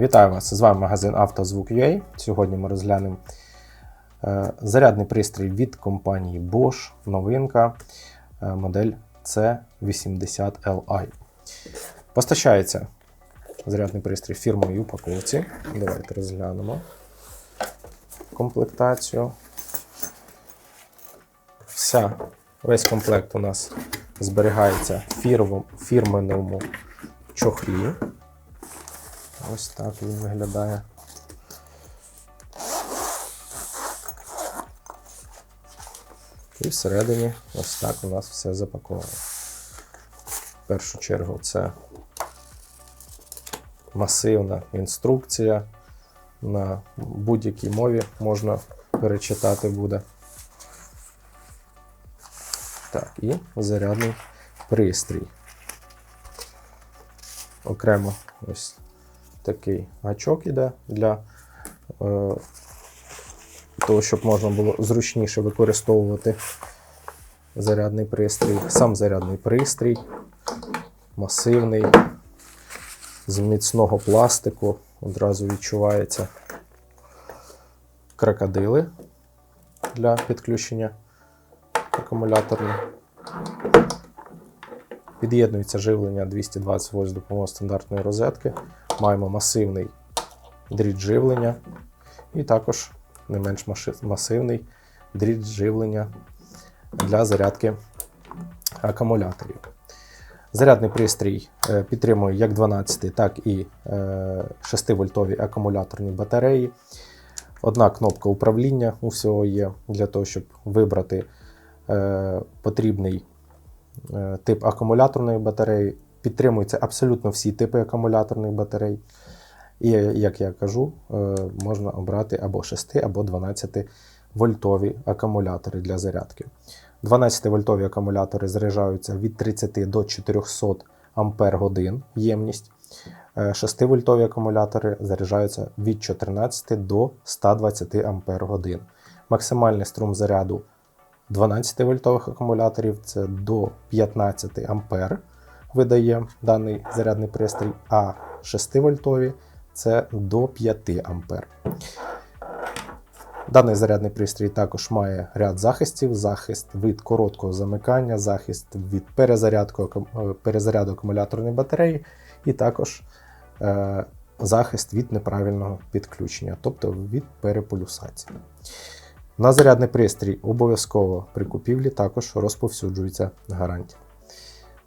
Вітаю вас! З вами магазин «Автозвук.UA». Сьогодні ми розглянемо е, зарядний пристрій від компанії Bosch, новинка, е, модель C80Li. Постачається зарядний пристрій фірмовій упаковці. Давайте розглянемо комплектацію. Вся, весь комплект у нас зберігається в фірменному чохлі. Ось так він виглядає. І всередині ось так у нас все запаковано. В першу чергу це масивна інструкція. На будь-якій мові можна перечитати буде. Так, і зарядний пристрій. Окремо ось такий гачок іде для е, того, щоб можна було зручніше використовувати зарядний пристрій. Сам зарядний пристрій, масивний, з міцного пластику, одразу відчувається крокодили для підключення акумуляторних. Під'єднується живлення 220 вольт з допомогою стандартної розетки. Маємо масивний дріт живлення і також не менш масивний дріт живлення для зарядки акумуляторів. Зарядний пристрій е, підтримує як 12, так і 6 вольтові акумуляторні батареї. Одна кнопка управління у всього є для того, щоб вибрати е, потрібний е, тип акумуляторної батареї. Підтримуються абсолютно всі типи акумуляторних батарей. І, як я кажу, е, можна обрати або 6, або 12 вольтові акумулятори для зарядки. 12 вольтові акумулятори заряджаються від 30 до 400 ампер годин ємність. 6 вольтові акумулятори заряджаються від 14 до 120 ампер годин. Максимальний струм заряду 12 вольтових акумуляторів це до 15 ампер видає даний зарядний пристрій, а 6 вольтові це до 5 ампер. Даний зарядний пристрій також має ряд захистів: захист від короткого замикання, захист від е, перезаряду акумуляторної батареї, і також е, захист від неправильного підключення, тобто від переполюсації. На зарядний пристрій обов'язково при купівлі також розповсюджується гарантія.